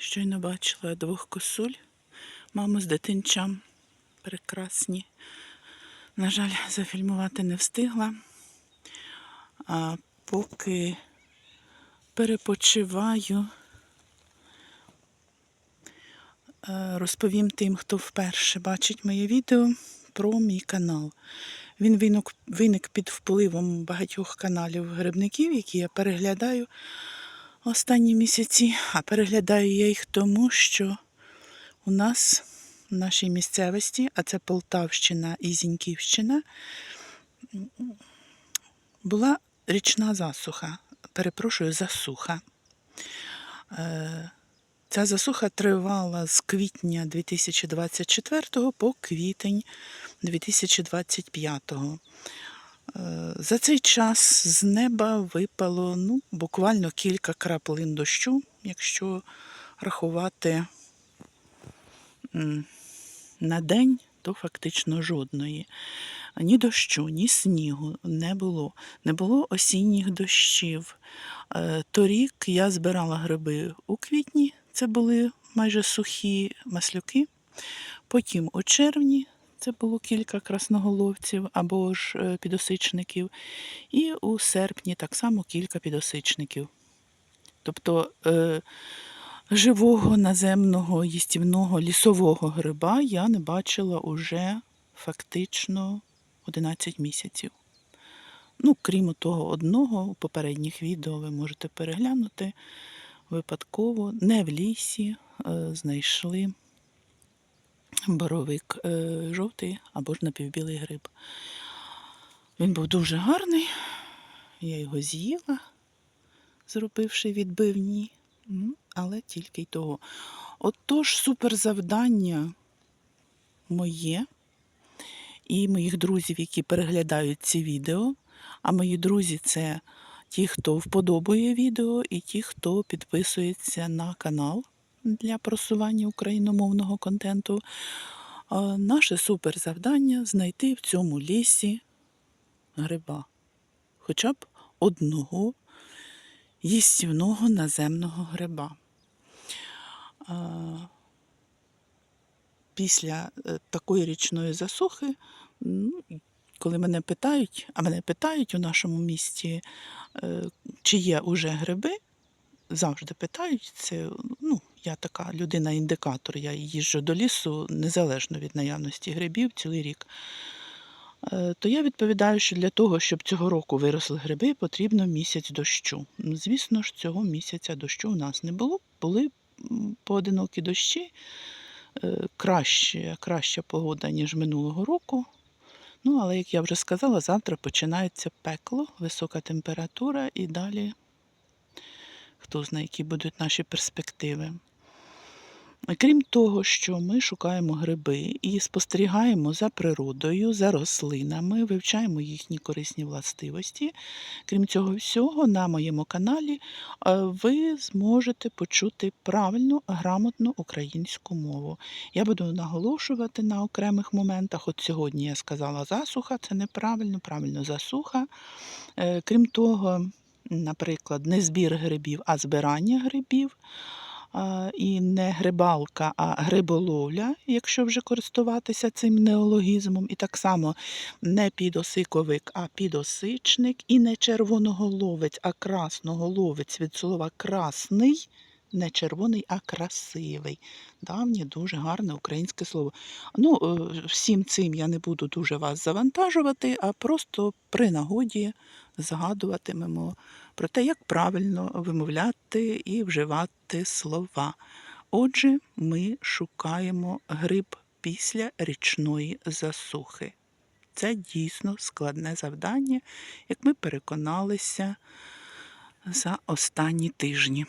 Щойно бачила двох косуль, маму з дитинчам. Прекрасні. На жаль, зафільмувати не встигла. А поки перепочиваю, е, розповім тим, хто вперше бачить моє відео про мій канал. Він виник, виник під впливом багатьох каналів грибників, які я переглядаю останні місяці. А переглядаю я їх тому, що у нас в нашій місцевості, а це Полтавщина і Зіньківщина, була річна засуха. Перепрошую, засуха. Е, Ця засуха тривала з квітня 2024 по квітень 2025. Е, За цей час з неба випало ну, буквально кілька краплин дощу, якщо рахувати на день, то фактично жодної. Ні дощу, ні снігу не було. Не було осінніх дощів. Е, Торік я збирала гриби у квітні, це були майже сухі маслюки. Потім у червні це було кілька красноголовців або ж е, підосичників. І у серпні так само кілька підосичників. Тобто е, живого наземного їстівного лісового гриба я не бачила уже фактично 11 місяців. Ну, крім того одного, у попередніх відео ви можете переглянути випадково, не в лісі, е, знайшли боровик е, жовтий або ж напівбілий гриб. Він був дуже гарний, я його з'їла, зробивши відбивні, але тільки й того. Отож, суперзавдання моє і моїх друзів, які переглядають ці відео. А мої друзі це ті, хто вподобує відео, і ті, хто підписується на канал для просування україномовного контенту. А Наше суперзавдання знайти в цьому лісі гриба. Хоча б одного їстівного наземного гриба. Після е, такої річної засухи, ну, коли мене питають, а мене питають у нашому місті, е, чи є уже гриби, завжди питають. Це, ну, я така людина-індикатор, я їжджу до лісу незалежно від наявності грибів цілий рік. Е, То я відповідаю, що для того, щоб цього року виросли гриби, потрібно місяць дощу. Звісно ж, цього місяця дощу у нас не було. Були поодинокі дощі, е, краще, краща погода, ніж минулого року. Ну, але, як я вже сказала, завтра починається пекло, висока температура і далі хто знає, які будуть наші перспективи. Крім того, що ми шукаємо гриби і спостерігаємо за природою, за рослинами, вивчаємо їхні корисні властивості. Крім цього всього, на моєму каналі е, ви зможете почути правильну, грамотну українську мову. Я буду наголошувати на окремих моментах. От сьогодні я сказала засуха, це неправильно, правильно засуха. Е, Крім того, наприклад, не збір грибів, а збирання грибів. І не грибалка, а гриболовля, якщо вже користуватися цим неологізмом. І так само не підосиковик, а підосичник, і не червоноголовець, а красноголовець від слова красний, не червоний, а красивий. Давнє, дуже гарне українське слово. Ну, е, всім цим я не буду дуже вас завантажувати, а просто при нагоді згадуватимемо про те, як правильно вимовляти і вживати слова. Отже, ми шукаємо гриб після річної засухи. Це дійсно складне завдання, як ми переконалися за останні тижні.